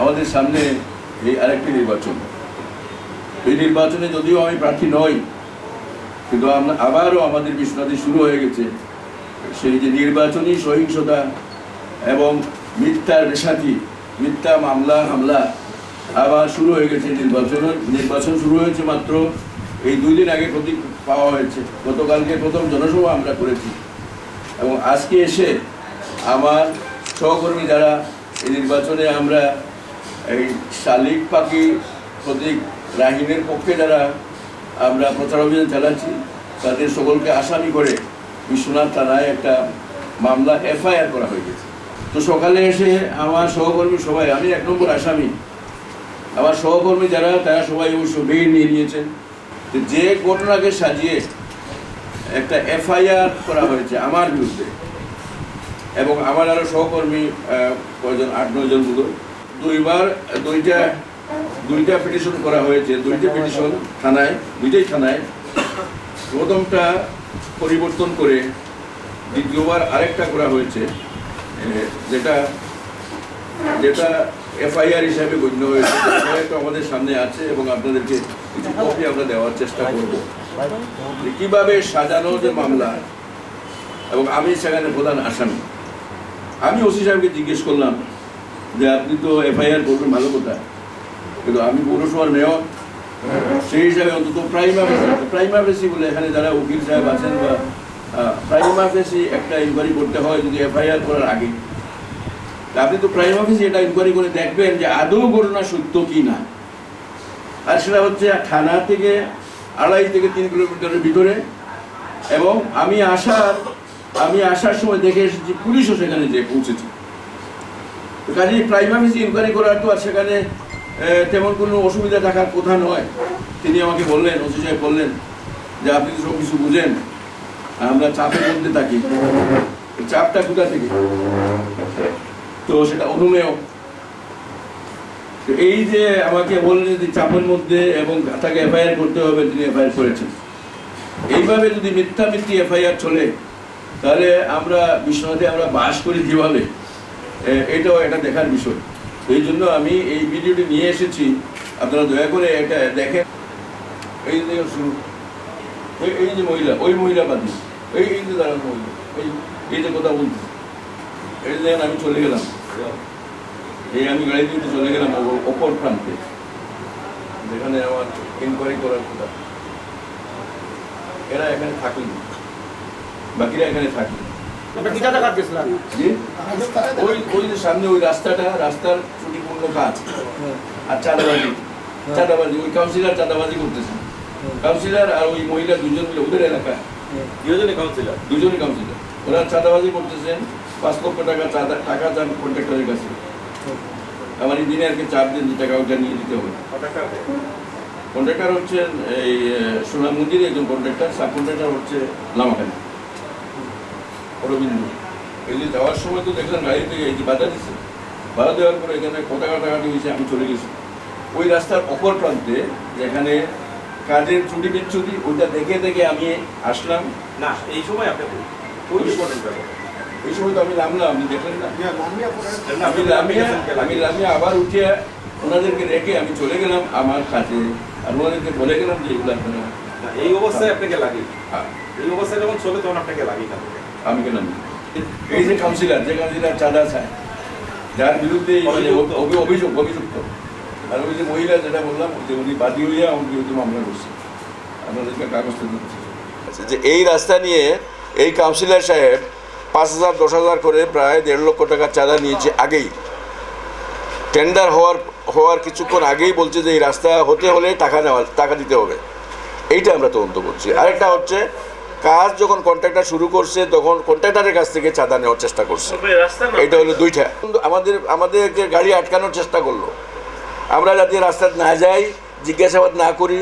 আমাদের সামনে এই আরেকটি নির্বাচন। এই নির্বাচনে যদিও আমি প্রার্থী নই, কিন্তু আবারও আমাদের বিশ্বনাথে শুরু হয়ে গেছে। সেই যে নির্বাচনী সহিংসতা এবং মিথ্যার রেশাতি, মিথ্যা মামলা, হামলা আবার শুরু হয়ে গেছে নির্বাচন। নির্বাচন শুরু হয়েছে মাত্র এই দুই দিন আগে প্রতীক পাওয়া হয়েছে। গতকালকে প্রথম জনসভা আমরা করেছি। এবং আজকে এসে আমার সহকর্মী যারা এই নির্বাচনে আমরা এই শালিক পাখি প্রতীক রাহিনের পক্ষে যারা আমরা প্রচার অভিযান চালাচ্ছি তাদের সকলকে আসামি করে বিশ্বনাথ থানায় একটা মামলা এফআইআর করা হয়ে গেছে। তো সকালে এসে আমার সহকর্মী সবাই আমি এক নম্বর আসামি আমার সহকর্মী যারা তারা সবাই অবশ্য বের নিয়ে নিয়েছেন। যে ঘটনাকে সাজিয়ে একটা এফআইআর করা হয়েছে আমার বিরুদ্ধে এবং আমার আরও সহকর্মী আহ, কয়জন আট নয়জন মতো দুইবার, দুইটা দুইটা পিটিশন করা হয়েছে। দুইটা পিটিশন থানায়, দুইটাই থানায়। প্রথমটা পরিবর্তন করে দ্বিতীয়বার আরেকটা করা হয়েছে। যেটা যেটা এফআইআর হিসাবে গণ্য হয়েছে। সেটা আমাদের সামনে আছে এবং আপনাদেরকে কিছু কপি আমরা দেওয়ার চেষ্টা করব। কীভাবে সাজানো যে মামলা, এবং আমি সেখানে প্রধান আসামি। আমি ওসি সাহেবকে জিজ্ঞেস করলাম যে আপনি তো এফআইআর করবেন, ভালো কথা। কিন্তু আমি পৌরসভার মেয়র, সেই হিসাবে অন্তত প্রাইমা ফেসি প্রাইমা বলে এখানে যারা উকিল সাহেব আছেন বা প্রাইমা ফেসি একটা ইনকোয়ারি করতে হয় যদি এফআইআর করার আগে। আপনি তো প্রাইম অফিসে এটা ইনকোয়ারি করে দেখবেন যে আদৌ ঘটনা সত্য কি না আর সেটা হচ্ছে থানা থেকে আড়াই থেকে তিন কিলোমিটারের ভিতরে। এবং আমি আসার আমি আসার সময় দেখে এসেছি, পুলিশও সেখানে যে পৌঁছেছে। কাজে প্রাইম অফিসে ইনকোয়ারি করার তো আর সেখানে তেমন কোনো অসুবিধা থাকার কথা নয়। তিনি আমাকে বললেন, ওসি সাহেব বললেন যে, আপনি তো সব কিছু বুঝেন। আমরা চাপের মধ্যে থাকি। চাপটা কোথা থেকে? তো সেটা অনুমেয়। এই যে আমাকে বললেন যে চাপের মধ্যে এবং তাকে এফআইআর করতে হবে, তিনি এফআইআর করেছেন। এইভাবে যদি মিথ্যা মিথ্যি এফআইআর চলে, তাহলে আমরা বিশ্বনাথে আমরা বাস করি কীভাবে? এ- এটাও একটা দেখার বিষয়। এই জন্য আমি এই ভিডিওটি নিয়ে এসেছি। আপনারা দয়া করে এটা দেখেন। এই যে শুরু। এই- যে মহিলা, ওই মহিলা বাদী। এই এই যে দাঁড়ানো মহিলা। এই এই যে কথা বলছি। এই যে আমি চলে গেলাম। এই আমি গাড়ি দিয়ে চলে গেলাম অপর প্রান্তে। যেখানে আমার ইনকোয়ারি করার কথা। এরা এখানে থাকলেন বাকিরা এখানে থাকলেন ওই ওই যে সামনে ওই রাস্তাটা রাস্তার ত্রুটিপূর্ণ কাজ। আর চাঁদাবাজি। চাঁদাবাজি ওই কাউন্সিলর চাঁদাবাজি করতেছে। কাউন্সিলর আর ওই মহিলা দুজন মিলে ওদের এলাকা দুজনে কাউন্সিলর? দুজনই কাউন্সিলর। ওরা চাঁদাবাজি করতেছেন পাঁচ লক্ষ টাকা চাঁদা টাকা চান কন্ট্রাক্টরের কাছে। আমার ইঞ্জিনিয়ারকে চাপ দিন যে টাকা ওটা নিয়ে দিতে হবে। কন্ট্রাক্টর হচ্ছে এই সোনা মন্দিরে একজন কন্ট্রাক্টর সাব কন্ট্রাক্টর হচ্ছে লামাখানি অরবিন্দ এই যে যাওয়ার সময় তো দেখলাম গাড়ি থেকে এই যে বাধা দিচ্ছে বাধা দেওয়ার পরে এখানে কথা কাটাকাটি হয়েছে আমি চলে গেছি। ওই রাস্তার অপর প্রান্তে যেখানে কাজের ত্রুটি বিচ্ছুটি ওইটা দেখে দেখে আমি আসলাম। না এই সময় আপনি এই সময় তো আমি নামলাম আপনি দেখলেন না? আমি আমি লাগিয়ে? আবার উঠে ওনাদেরকে রেখে আমি চলে গেলাম আমার কাছে আর ওনাদেরকে বলে গেলাম যে এগুলো না, এই অবস্থায় আপনাকে লাগে আ- এই অবস্থায় যখন চলে তখন আপনাকে লাগে না আমি গেলাম এই যে কাউন্সিলর যে কাউন্সিলর চাঁদা চায়, যার বিরুদ্ধে অভিযোগ অভিযুক্ত আর ওই যে মহিলা যেটা বললাম, যে উনি বাদী হইয়া আমার বিরুদ্ধে মামলা করছে, আপনাদেরকে কাগজটা দিচ্ছি। যে এই রাস্তা নিয়ে এই কাউন্সিলর সাহেব পাঁচ হাজার, দশ হাজার করে প্রায় দেড় লক্ষ টাকা চাঁদা নিয়েছে আগেই। টেন্ডার হওয়ার হওয়ার কিছুক্ষণ আগেই বলছে যে এই রাস্তা হতে হলে টাকা নেওয়া টাকা দিতে হবে। এইটা আমরা তদন্ত করছি। আরেকটা হচ্ছে কাজ যখন কন্ট্রাক্টর শুরু করছে তখন কন্ট্রাক্টরের কাছ থেকে চাঁদা নেওয়ার চেষ্টা করছে। এটা হলো দুইটা। কিন্তু আমাদের আমাদেরকে গাড়ি আটকানোর চেষ্টা করল। আমরা যাতে রাস্তায় না যাই জিজ্ঞাসাবাদ না করি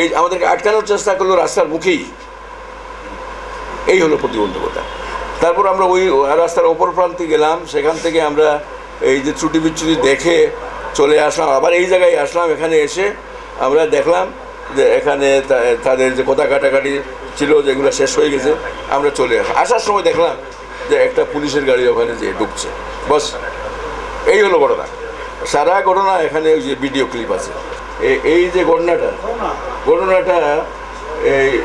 এই আমাদেরকে আটকানোর চেষ্টা করল রাস্তার মুখেই। এই হলো প্রতিবন্ধকতা। তারপর আমরা ওই রাস্তার ওপর প্রান্তে গেলাম। সেখান থেকে আমরা এই যে ত্রুটি বিচ্ছুটি দেখে চলে আসলাম। আবার এই জায়গায় আসলাম এখানে এসে আমরা দেখলাম যে এখানে তাদের যে কথা কাটাকাটি ছিল যেগুলো শেষ হয়ে গেছে, আমরা চলে আস- আসার সময় দেখলাম যে একটা পুলিশের গাড়ি ওখানে যে ঢুকছে বস, এই হলো ঘটনা। সারা ঘটনা এখানে ওই যে ভিডিও ক্লিপ আছে। এই যে ঘটনাটা ঘটনাটা এই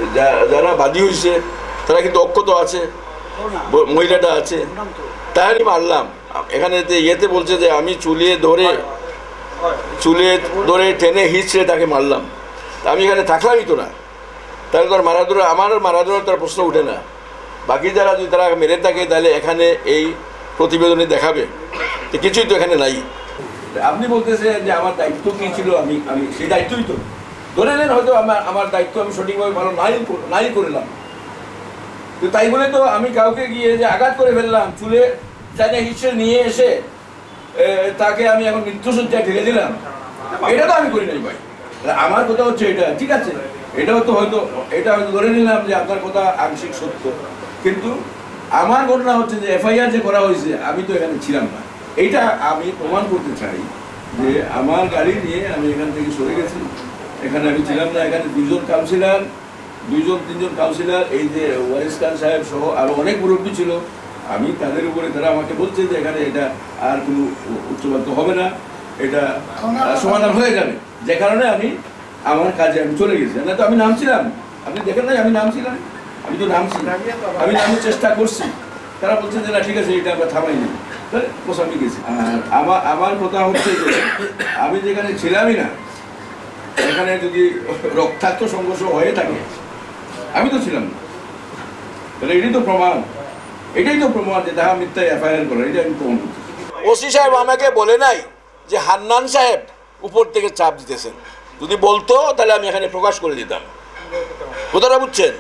যারা বাদী হয়েছে, তারা কিন্তু অক্ষত আছে, মহিলাটা আছে। তাই মারলাম। এখানে ইয়েতে বলছে যে আমি চুলে ধরে চুলে ধরে টেনে হিচড়ে তাকে মারলাম। আমি এখানে থাকলামই তো না। তাহলে তোর মারা ধরে আমার মারা ধরে তার প্রশ্ন উঠে না। বাকি যারা যদি তারা মেরে থাকে, তাহলে এখানে এই প্রতিবেদনে দেখাবে। তো কিছুই তো এখানে নাই। আপনি বলতেছেন যে আমার দায়িত্ব কি ছিল? আমি আমি সেই দায়িত্বই তো। ধরে নেন হয়তো আমার আমার দায়িত্ব আমি সঠিকভাবে পালন নাই নাই করলাম। তো তাই বলে তো আমি কাউকে গিয়ে যে আঘাত করে ফেললাম, চুলে চাইনা হিসেবে নিয়ে এসে তাকে আমি এখন মৃত্যুসজ্জায় ঠেলে দিলাম। এটা তো আমি করি নাই ভাই। আমার কথা হচ্ছে এটা, ঠিক আছে? এটাও তো হয়তো এটা হয়তো ধরে নিলাম যে আপনার কথা আংশিক সত্য। কিন্তু আমার ঘটনা হচ্ছে যে এফআইআর যে করা হয়েছে আমি তো এখানে ছিলাম না। এইটা আমি প্রমাণ করতে চাই যে আমার গাড়ি নিয়ে আমি এখান থেকে সরে গেছি। এখানে আমি ছিলাম না এখানে দুজন কাউন্সিলর দুইজন তিনজন কাউন্সিলর এই যে ওয়ারিস খান সাহেব সহ আরও অনেক মুরব্বী ছিল। আমি তাদের উপরে তারা আমাকে বলছে যে এখানে এটা আর কোনো উচ্চবাদ্য হবে না এটা সমাধান হয়ে যাবে। যে কারণে আমি আমার কাজে আমি চলে গেছি। না তো আমি নামছিলাম। আপনি দেখেন নাই, আমি নামছিলাম। আমি তো নামছি। আমি নামার চেষ্টা করছি। তারা বলছে যে, না, ঠিক আছে, এটা আমরা থামাই নি। আমি গেছি। আমার আমার কথা হচ্ছে যে, আমি যেখানে ছিলামই না, এখানে যদি রক্তাক্ত সংঘর্ষ হয়ে থাকে, আমি তো ছিলাম না। তাহলে এটাই তো প্রমাণ। এটাই তো প্রমাণ যে তাহা মিথ্যা এফআইআর করে। এটা আমি প্রমাণ ওসি সাহেব আমাকে বলে নাই যে হান্নান সাহেব উপর থেকে চাপ দিতেছেন। যদি বলতো তাহলে আমি এখানে প্রকাশ করে দিতাম। কথাটা বুঝছেন?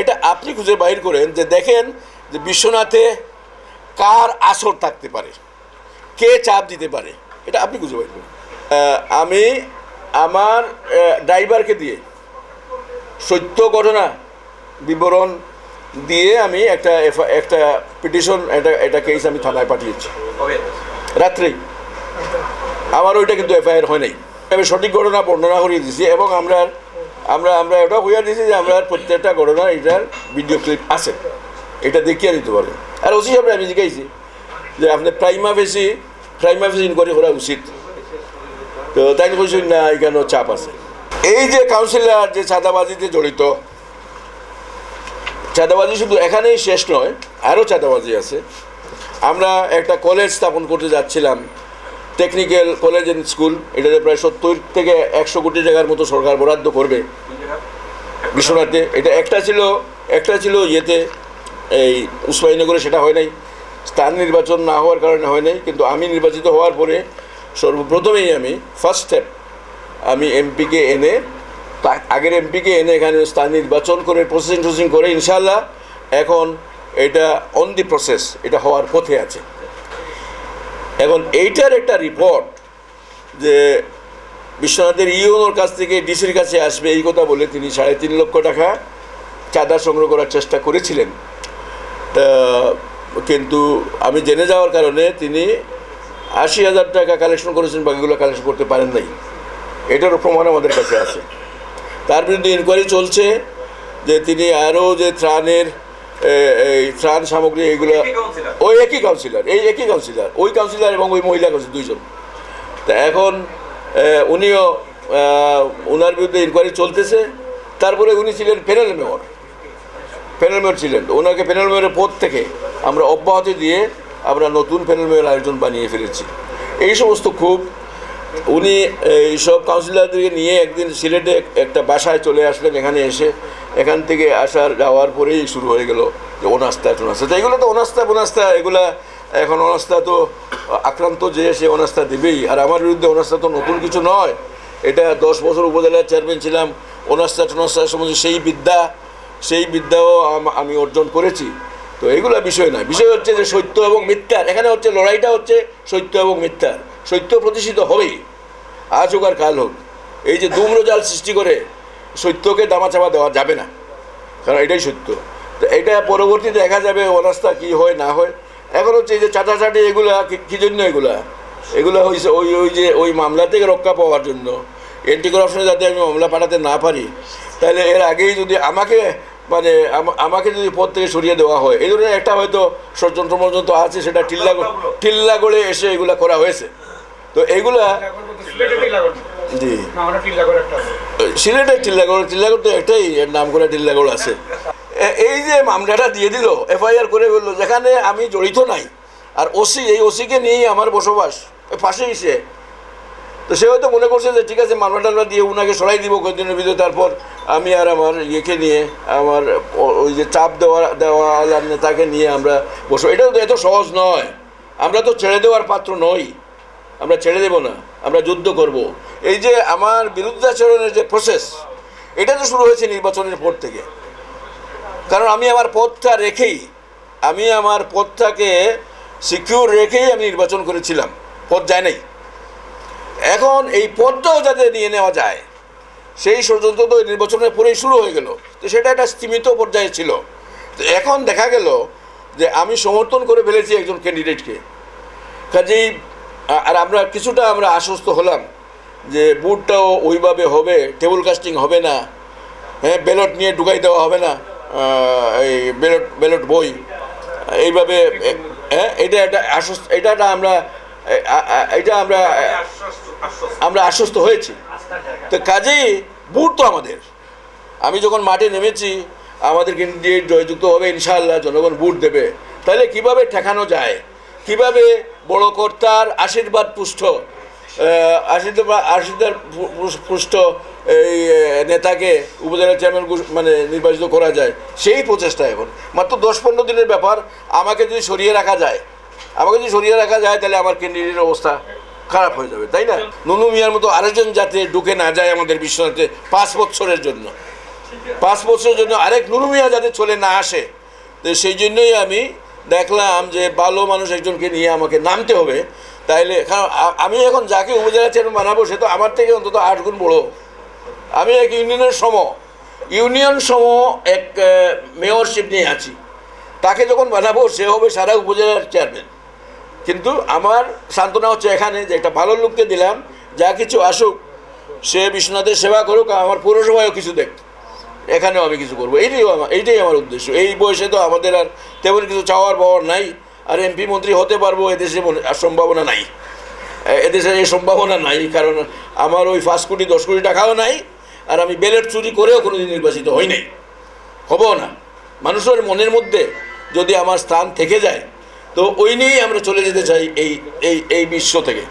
এটা আপনি খুঁজে বাইর করেন যে দেখেন যে বিশ্বনাথে কার আসর থাকতে পারে কে চাপ দিতে পারে এটা আপনি খুঁজে বাইর করেন। আমি আমার ড্রাইভারকে দিয়ে সত্য ঘটনা বিবরণ দিয়ে আমি একটা একটা পিটিশন একটা একটা কেস আমি থানায় পাঠিয়েছি। রাত্রেই। আমার ওইটা কিন্তু এফআইআর হয় নাই। আমি সঠিক ঘটনা বর্ণনা করিয়ে দিয়েছি এবং আমরা আমরা আমরা এটা হইয়া দিয়েছি যে আমরা প্রত্যেকটা ঘটনা এটার ভিডিও ক্লিপ আছে। এটা দেখিয়ে নিতে পারেন আর ওসি সাহেব আমি জিজ্ঞাসি যে আপনি prima facie prima facie inquiry করা উচিত। তো তাই বলছেন না, এখানেও চাপ আছে। এই যে কাউন্সিলর যে চাঁদাবাজিতে জড়িত, চাঁদাবাজি শুধু এখানেই শেষ নয়, আরও চাঁদাবাজি আছে। আমরা একটা কলেজ স্থাপন করতে যাচ্ছিলাম। টেকনিক্যাল কলেজ অ্যান্ড স্কুল এটাতে প্রায় সত্তর থেকে একশো কোটি টাকার মতো সরকার বরাদ্দ করবে। বিশ্বনাথে, এটা একটা ছিল একটা ছিল ইয়েতে, এই উসমানীনগরে সেটা হয় নাই। স্থান নির্বাচন না হওয়ার কারণে হয় নাই, কিন্তু আমি নির্বাচিত হওয়ার পরে সর্বপ্রথমেই আমি ফার্স্ট স্টেপ আমি এমপিকে এনে আগের এমপিকে এনে এখানে স্থান নির্বাচন করে প্রসেসিং টসিং করে ইনশাল্লাহ এখন এটা অন দি প্রসেস এটা হওয়ার পথে আছে। এখন এইটার একটা রিপোর্ট যে বিশ্বনাথের ইউনোর কাছ থেকে ডিসির কাছে আসবে, এই কথা বলে তিনি সাড়ে তিন লক্ষ টাকা চাঁদা সংগ্রহ করার চেষ্টা করেছিলেন। কিন্তু আমি জেনে যাওয়ার কারণে তিনি আশি হাজার টাকা কালেকশন করেছেন, বাকিগুলো কালেকশন করতে পারেন নাই। এটারও প্রমাণ আমাদের কাছে আছে। তার বিরুদ্ধে ইনকোয়ারি চলছে যে তিনি আরও যে ত্রাণের এই ত্রাণ সামগ্রী এইগুলো ওই একই কাউন্সিলর এই একই কাউন্সিলর ওই কাউন্সিলর এবং ওই মহিলা কাউন্সিলর দুইজন। তা এখন উনিও ওনার বিরুদ্ধে ইনকোয়ারি চলতেছে। তারপরে উনি ছিলেন প্যানেল মেয়র প্যানেল মেয়র ছিলেন। ওনাকে প্যানেল মেয়রের পদ থেকে আমরা অব্যাহতি দিয়ে আমরা নতুন প্যানেল মেয়র আয়োজন বানিয়ে ফেলেছি। এই সমস্ত খুব উনি এই সব কাউন্সিলরদেরকে নিয়ে একদিন সিলেটে একটা বাসায় চলে আসলেন। এখানে এসে এখান থেকে আসার, যাওয়ার পরেই শুরু হয়ে গেল যে অনাস্থা তো এগুলো তো অনাস্থা বনাস্থা এগুলা এখন অনাস্থা তো আক্রান্ত যে সে অনাস্থা দেবেই। আর আমার বিরুদ্ধে অনাস্থা তো নতুন কিছু নয়। এটা দশ বছর উপজেলার চেয়ারম্যান ছিলাম। অনাস্থা টনাস্থার সম্বন্ধে সেই বিদ্যা, সেই বিদ্যাও আম- অর্জন করেছি। তো এগুলো বিষয় নয়। বিষয় হচ্ছে যে সত্য এবং মিথ্যার। এখানে হচ্ছে, লড়াইটা হচ্ছে সত্য এবং মিথ্যার। সত্য প্রতিষ্ঠিত হবেই। আজ হোক আর কাল হোক। এই যে দুম্রজাল সৃষ্টি করে সত্যকে দামাচাপা দেওয়া যাবে না। কারণ এটাই সত্য। তো এটা পরবর্তী দেখা যাবে অনাস্থা কী হয়, না হয়। এখন হচ্ছে এই যে চাটাচাটি এগুলা, কি- জন্য এগুলা? এগুলো হয়েছে ওই ওই যে, ওই মামলা থেকে রক্ষা পাওয়ার জন্য। এন্টি করাপশনে যাতে আমি মামলা পাঠাতে না পারি, তাহলে এর আগেই যদি আমাকে মানে আমাকে যদি পদ থেকে সরিয়ে দেওয়া হয়, এই ধরনের একটা হয়তো ষড়যন্ত্র পর্যন্ত আছে, সেটা টিল্লা টিল্লা করে এসে এগুলা করা হয়েছে। তো এইগুলা জি। সিলেটের টিল্লাগড় টিল্লাগড় তো একটাই এর নাম করে টিল্লাগড় আছে। এই যে মামলাটা দিয়ে দিল এফআইআর করে বলল যেখানে আমি জড়িত নাই আর ওসি এই ওসিকে নিয়েই আমার বসবাস পাশেই সে। তো সে হয়তো মনে করছে যে ঠিক আছে মামলা টামলা দিয়ে উনাকে সরাই দিব কয়েকদিনের ভিতরে তারপর আমি আর আমার ইয়েকে নিয়ে আমার ওই যে চাপ দেওয়া দেওয়া নেতাকে নিয়ে আমরা বসবো। এটা তো এত সহজ নয়। আমরা তো ছেড়ে দেওয়ার পাত্র নই। আমরা ছেড়ে দেব না, আমরা যুদ্ধ করব। এই যে আমার বিরুদ্ধাচরণের যে প্রসেস এটা তো শুরু হয়েছে নির্বাচনের পর থেকে। কারণ আমি আমার পথটা রেখেই, আমি আমার পথটাকে সিকিউর রেখেই আমি নির্বাচন করেছিলাম। পথ যায় নাই। এখন এই পদটাও যাতে নিয়ে নেওয়া যায়, সেই ষড়যন্ত্র তো নির্বাচনের পরেই শুরু হয়ে গেল। তো সেটা একটা স্তীমিত পর্যায়ে ছিল। তো এখন দেখা গেল যে আমি সমর্থন করে ফেলেছি একজন ক্যান্ডিডেটকে কাজেই আর আমরা কিছুটা আমরা আশ্বস্ত হলাম যে বুটটাও ওইভাবে হবে টেবিল কাস্টিং হবে না হ্যাঁ ব্যালট নিয়ে ঢুকাই দেওয়া হবে না এই ব্যালট ব্যালট বই। এইভাবে হ্যাঁ এটা একটা আশ্বস্ত, এটা আমরা এটা আমরা আমরা আশ্বস্ত হয়েছি। তো কাজেই বুট তো আমাদের। আমি যখন মাঠে নেমেছি, আমাদের ক্যান্ডিডেট জয়যুক্ত হবে, ইনশাআল্লাহ জনগণ বুট দেবে। তাহলে কীভাবে ঠেকানো যায়? কীভাবে বড় কর্তার আশীর্বাদ পুষ্ট আশীর্বাদ আশীর্বাদ পুষ্ট এই নেতাকে উপজেলা চেয়ারম্যান মানে নির্বাচিত করা যায়। সেই প্রচেষ্টা এখন। মাত্র দশ পনেরো দিনের ব্যাপার। আমাকে যদি সরিয়ে রাখা যায়, আমাকে যদি সরিয়ে রাখা যায়, তাহলে আমার ক্যান্ডিডেটের অবস্থা খারাপ হয়ে যাবে, তাই না? নুনু মিয়ার মতো আরেকজন যাতে ঢুকে না যায় আমাদের বিশ্বনাথে পাঁচ বছরের জন্য। পাঁচ বছরের জন্য আরেক নুনু মিয়া যাতে চলে না আসে, তো সেই জন্যই আমি দেখলাম যে ভালো মানুষ একজনকে নিয়ে আমাকে নামতে হবে। তাইলে কারণ আমি এখন যাকে উপজেলা চেয়ারম্যান বানাবো, সে তো আমার থেকে অন্তত আট গুণ বড়ো। আমি এক ইউনিয়নের সম। ইউনিয়ন সম এক মেয়রশিপ নিয়ে আছি। তাকে যখন বানাবো, সে হবে সারা উপজেলার চেয়ারম্যান কিন্তু আমার সান্ত্বনা হচ্ছে এখানে যে একটা ভালো লোককে দিলাম, যা কিছু আসুক, সে বিশ্বনাথের সেবা করুক আমার পৌরসভায়ও কিছু দেখ এখানেও আমি কিছু করব। এইটাই আমার এইটাই আমার উদ্দেশ্য। এই বয়সে তো আমাদের আর তেমন কিছু চাওয়ার পাওয়ার নাই। আর এমপি মন্ত্রী হতে পারব এদেশে সম্ভাবনা নাই। এদেশে এই সম্ভাবনা নাই, কারণ আমার ওই পাঁচ কোটি, দশ কোটি টাকাও নাই, আর আমি ব্যালট চুরি করেও কোনোদিন নির্বাচিত হই নাই। হবও না। মানুষের মনের মধ্যে যদি আমার স্থান থেকে যায়, তো ওই নিয়েই আমরা চলে যেতে চাই এই এই এই বিশ্ব থেকে।